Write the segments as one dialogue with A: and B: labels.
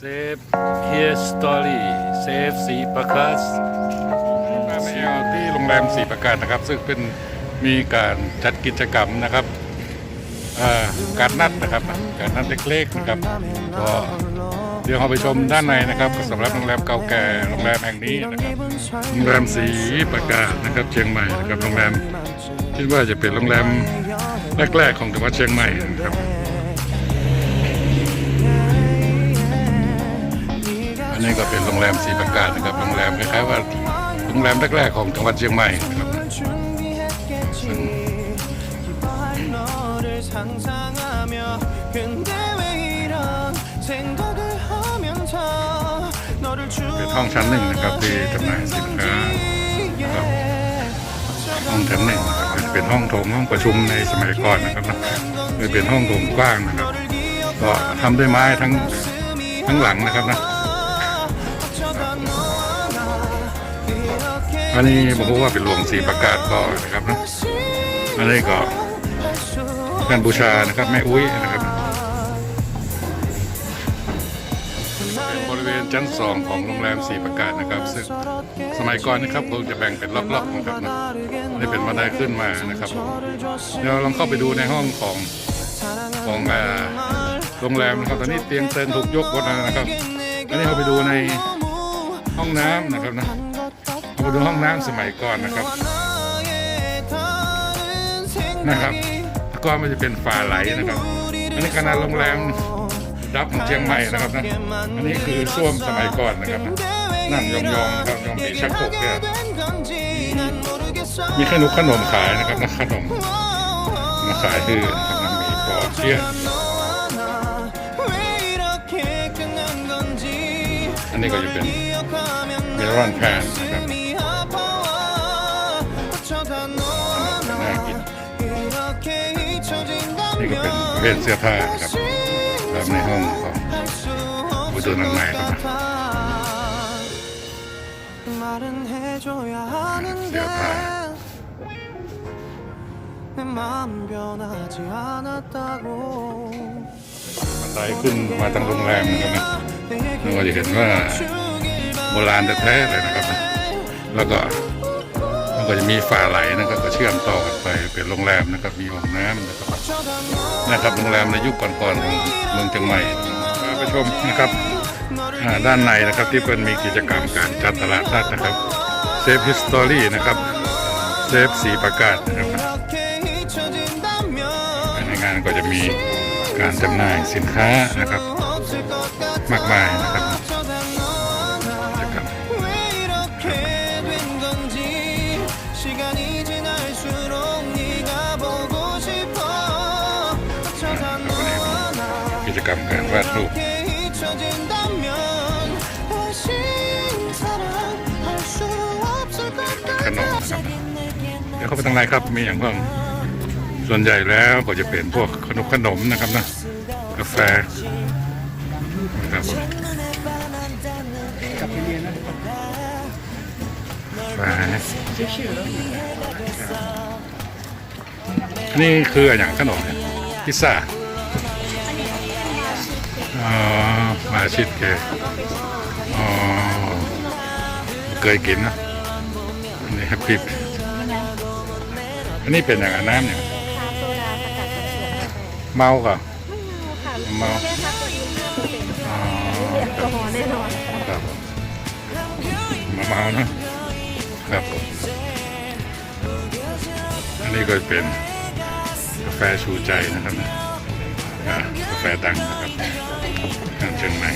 A: เซฟเฮียสตอรี่เซฟสีประคัสโรงแรมลที่โรงแรมสีประการนะครับ ซึ่งเป็นมีการจัดกิจกรรมนะครับการนัดนะครับการนัดเล็กๆนะครับก็เดี๋ยวเราไปชมด้านในนะครับสำหรับโรงแรมเก่าแก่โรงแรมแห่งนี้นะครับโรงแรมสีประการนะครับเชียงใหม่นะครับโรงแรมคิดว่าจะเป็นโรงแรม แรก ๆ ของจังหวัดเชียงใหม่ครับอันนี้ก็เป็นโรงแรมสีประกาศนะครับ โรงแรมคล้ายๆว่าโรงแรมแรกๆของจังหวัดเชียงใหม่ครับเป็นห้องชั้นหนึ่งนะครับที่จำหน่ายสินค้ารับห้องชั้นหนึ่ง เป็นห้องโถงห้องประชุมในสมัยก่อนนะครับนะเลยเป็นห้องโถงกว้างนะครับ ก็ทำด้วยไม้ทั้งทั้งหลังนะครับนะอันนี้ผมพูว่าเป็นหลวงสีประกาศก็นะครับนะอันนี้ก็การบูชานะครับแม่อุ้ยนะครับ เป็นบริเวณชั้นสองของโรงแรมสีประกาศนะครับ ซึ่งสมัยก่อนนะครับคงจะแบ่งเป็นล็อกๆนะครับนะนี่เป็นบันไดขึ้นมานะครับผมเดี๋ยวลองเข้าไปดูในห้องของของอ่าโรงแรมนะครับตอนนี้เตียงเตินถูกยกหมดแล้วนะครับอันนี้เราไปดูในห้องน้ำนะครับนะเราไปดูห้องน้ำสมัยก่อนนะครับนะครับแล้วก็มันจะเป็นฝาไหลนะครับอันนี้ขนาดโรงแรม ดับของเชียงใหม่นะครับนะอันนี้คือส้วมสมัยก่อนนะครับนะนั่งยองๆนะครับยองมีชักโครกเนี่ยมีขนมขนมขายนะครับนะขนมมาขายคือนะครับนมีปอเชี่ยอันนี้ก็จะเป็นเมลอนแพนนะครับน่ากินนี่ก็เป็นเภทเสื้อผ้านะครับ แบบในห้องของผู้ดูหนังใหม่ครับ
B: 말은 해줘야 하는데
A: สื้อผ้า
B: 내 마음 변하지 않았다고
A: บันไดขึ้นมาทางโรงแรมนะครับนะเราก็จะเห็นว่าโบราณแท้ๆเลยนะครับนะแล้วก็ แล้ก็จะมีฝ่าไหลนะครับก็เชื่อมต่อกันไปเป็นโรงแรมนะครับมีห้องน้ำนะครับนะครับโรงแรมในยุคก่อนๆของเมืองเชียงใหม่ไปชมนะครับด้านในนะครับที่เป็นมีกิจกรรมการจัดตลาดได้นะครับเซฟฮิสตอรี่นะครับเซฟสีประกาศนะครับภายในงานก็จะมีการจำหน่ายสินค้านะครับ มากมายนะครับ จกรรมการวาดรูปขนมนะคเดี๋ยวเขาไปทางไหนครับมีอย่างบ้างส่วนใหญ่แล้วก็จะเป็นพวกขนมขนมนะครับนะกาแฟนะครับผมกาแฟนี่คืออย่างขนมพิซซ่า อ๋อมาชิดเกกอ๋อเคยกินนะอันนี้ครับปิดอันนี้เป็นอย่างไรน้ำเนี่ย
C: คาโซดาสกัดจากสวนค่ะ
A: เมาก่ะ
C: ค่ะ
A: เมา
C: แค่พักตัวเองห้าเปอร์เซ็นต์
A: อ๋อ
C: แอลกอฮอล์แน่นอน
A: ครับผมมาเมานะครับผมอันนี้ก็เป็นกาแฟชูใจนะครับนะอ่ากาแฟดังนะครับ ทางเชียงใหม่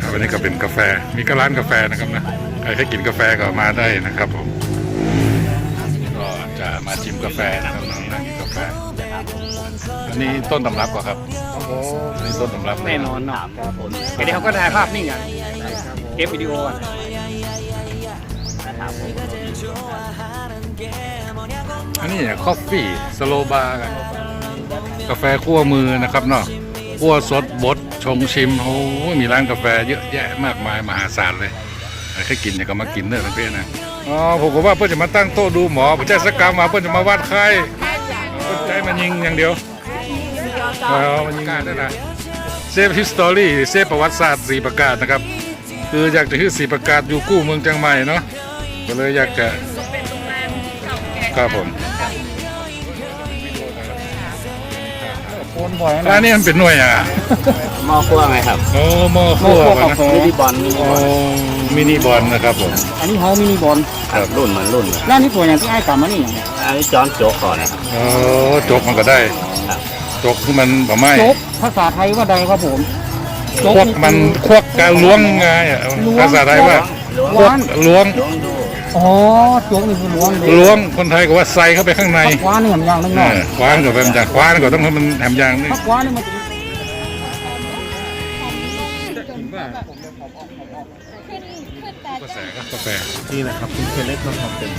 A: ครับอันนี้ก็เป็นกาแฟ มีก็ร้านกาแฟนะครับนะ ใครแค่กินกาแฟก็มาได้นะครับผมก็จะมาชิมกาแฟนะครับน้องนั่งกินกาแฟ อันนี้ต้นตำรับกว่าครับอันนี้ต้นตำรับ
D: แน่นอนเนาะเดี๋ยวเขาก็ถ่ายภาพนิ่งกันเก็บวิดีโออะ
A: อันนี้เนี่ยคอฟฟี่สโลบาร์กันกาแฟคั่วมือนะครับเนาะคั่วสดบดชงชิมโอ้มีร้านกาแฟเยอะแยะมากมายมหาศาลเลยใครกินอยากก็มากินเด้อทั้งเพื่อนนะอ๋อผมก็ว่าเพื่อนจะมาตั้งโต๊ะดูหมอผมจะสกกรรมมาเพื่อนจะมาวาดไข้เพื่อนใจมันยิงอย่างเดียวเออมันยิงการด้นะเซฟฮิสตอรี่เซฟประวัติศาสตร์สีประกาศนะครับ คืออยากจะให้สีประกาศอยู่กู้เมืองจังใหม่เนาะก็เลยอยากจะ ครับผม
D: โอนบ่อย
A: ร้านนี้มันเป็นหน่วยอะ
E: หม้อคั่วไงครับ
A: โอ้หม้อคั่ว
D: กา
A: นะ
D: แฟ
E: มินิบอลมินิ
A: โอ้
E: บอล
A: มินิบอลนะครับผม
D: อันนี้เขามินิบอล
E: ครับรุ่นเหมือนรุ่นเลย
D: แล้วนี่ตัวอย่างที่ไอ้กลับมานี่อย่างเงี้ย
E: อันนี้จอนโจ๊กก่อนนะครับ
A: โอ้จกมันก็ได้
E: ครับ
A: จกที่มันแบบไม่
D: โจ๊กภาษาไทยว่าใดครับผม
A: ควกมันควกการล้วงไงอะภาษาไทยว่า
E: ล้วง
A: ควกล้วง
E: ล้วงดู
D: อ๋อโจ๊กนี่คือล้วงเลย
A: ล้วงคนไทยก็ว่าใส่เข้าไปข้างใน
D: พักว้านี่มันอย่างนึง
A: เอ
D: เนาะ
A: อคว้านก็เป็นจากคว้านก็ต้องให้มันแหมยางนี่
D: พักว้านี่มันจะ
A: กาแฟกาแฟ
F: นี่นะครับคุณเคเล็กนะครับเป็น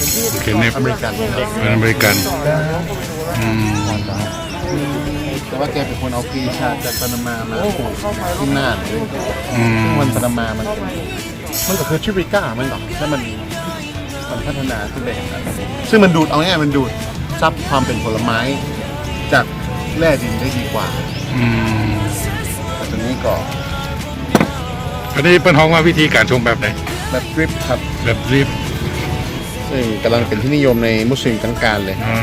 A: เคนเนฟ
F: อเมริกัน
A: เป็นอเมริกันอืม
F: แต่ว่าแกเป็นคนเอาปีชาจากปานามามาปลูกที่น่าน
A: อืม
F: ซึ่งมันปานามามันเป็นมันก็คือชิริก้ามันหรอกแล้วมัน มันพัฒนาขึ้นไปอย่างนั้นซึ่งมันดูดเอาง่ายๆมันดูดซับความเป็นผลไม้ จากแร่ดินได้ดีกว่า
A: อืม
F: แต่ตัวนี้ก็
A: อันนี้เป็นห้องว่าวิธีการชงแบบไหน
F: แบบดริปครับ
A: แบบรีบ
F: ซึ่งกำลังเป็นที่นิยมในมุสลิมทั้งการเลย
A: อ๋อ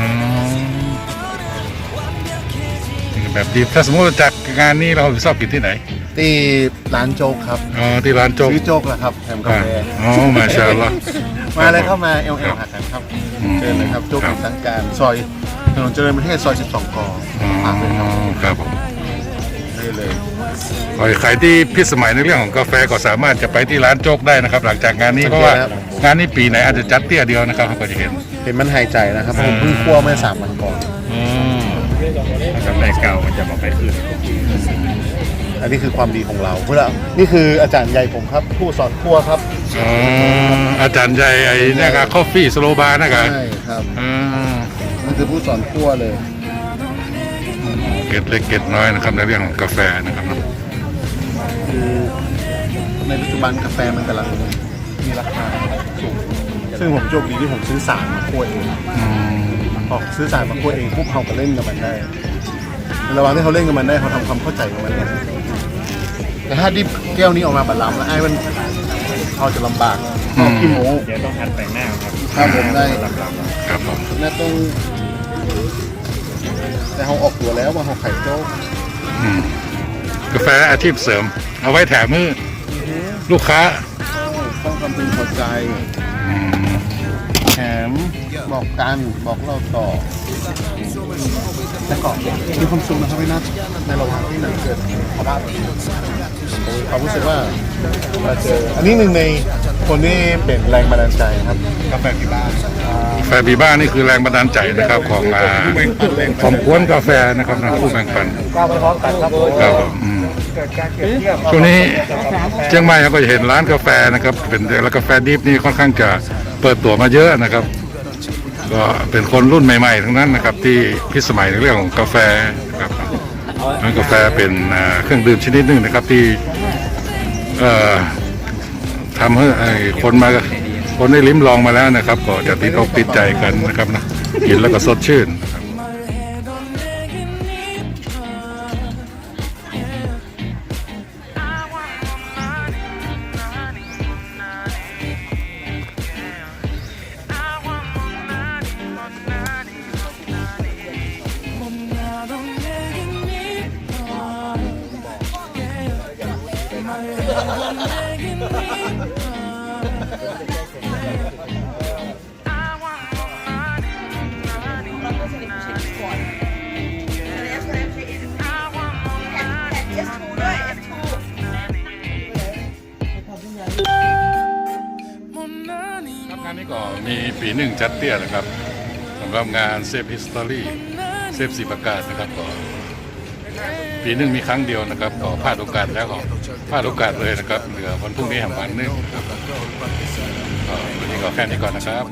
A: แบบรีบถ้าสมมติว่าจากงานนี้เราชอบกินที่ไหน
F: ที่ร้านโจ๊กครับ
A: อ๋อที่ร้านโจ๊ก
F: ซื้อโจ๊กแล้วครับแถมกา
A: อ่า
F: แฟ
A: อ๋อมาชาอัลลอฮ์
F: มาเลยเข้ามาเอลเอลหักกันครับ
A: อืม
F: เชิญเลยครับโจ๊ก
A: ครับ
F: เป็นทางการซอยถนนเจริญประเทศซอย 12ก
A: อ๋อ
F: ฝากเลยครับ
A: ครับผม
F: ได้เลย
A: ใครที่พิสมัยในเรื่องของกาแฟก็สามารถจะไปที่ร้านโจ๊กได้นะครับ หลังจากงานนี้เพราะว่างานนี้ปีไหนอาจจะจัดเตี้ยเดียวนะครับก็จะเห็น
F: เห็นมันหายใจนะครับผมเพิ่งคั่วเมื่อสามวันก่อน
A: อืม
E: กาแฟเก่ามันจะมาไปขึ้น
F: อันนี้คือความดีของเราเพื่อนี่คืออาจารย์ใหญ่ผมครับ ผู้สอนคั่วครับ
A: อ๋ออาจารย์ใหญ่ไอ้นี่ก็คอฟฟี่สโลบาร์นะครับ
F: ใช่ครับ
A: อ่า
F: มันคือผู้สอนคั่วเลย
A: เกร็ดเล็กเกร็ดน้อยนะครับในเรื่องของกาแฟนะครับ
F: คือในปัจจุบันกาแฟมันกำลังมีราคาสูงซึ่งผมโชคดีที่ผมซื้อสารมาคั่วเอง
A: อืม
F: พอซื้อสารมาคั่วเองปุ๊บเขาก็เล่นกับมันได้ในระหว่างที่เขาเล่นกับมันได้เขาทำความเข้าใจกับมันได้ แต่ถ้าดิบแก้วนี้ออกมาบัดล้ำแล้วไอ้มันเขาจะลำบากเขาขี้โม้
E: เดี๋ยวต้องหัดแต่งหน้าครับ
F: ถ้าผมได้
A: ครับผม
F: น่าต้อง แต่เขาออกตัวแล้วว่าเขาไข่โจ๊ก
A: อืมกาแฟอาชีพเสริม เอาไว้แถมมือลูกค้า
F: ต้องทำเป็นพอใจ
A: อืม
F: แถมบอกกันบอกเล่าต่อ แต่ก่อนมีความสุขนะครับพี่นัทในระหว่างที่มันเกิดภาวะแบบนี้เขารู้สึกว่ามาเจออันนี้หนึ่งในคนที่เป็นแรงบันดาลใจนะครับกาแฟที่บ้าน
A: กาแฟบีบ้านี่คือแรงบันดาลใจนะครับของอ่าของกวนกาแฟนะครับนะผู้แบ่งปัน
D: ก้าวไปพร้อมกันครับ
A: ครับอืมช่วงนี้เชียงใหม่เราก็จะเห็นร้านกาแฟนะครับเป็นแล้วกาแฟดิฟนี่ค่อนข้างจะเปิดตัวมาเยอะนะครับ ก็เป็นคนรุ่นใหม่ ๆ ทั้งนั้นนะครับ ที่พิสมัยในเรื่องของกาแฟนะครับร้านกาแฟเป็นเครื่องดื่มชนิดหนึ่งนะครับที่ทำให้คนมาคนได้ลิ้มลองมาแล้วนะครับ ก็จะติดอกติดใจกันนะครับนะกินแล้วก็สดชื่น นนี้ก็มีปีหนึ่งจัดเตี้ยนะครับสำหรับงานเซฟฮิสตอรี่เซฟสีประกาศนะครับก็ปีหนึ่งมีครั้งเดียวนะครับก็พลาดโอกาสแล้วก็พลาดโอกาสเลยนะครับเหลือวันพรุ่งนี้แห่งวันหนึงนะครับวันนี้ก็แค่นี้ก่อนนะครับ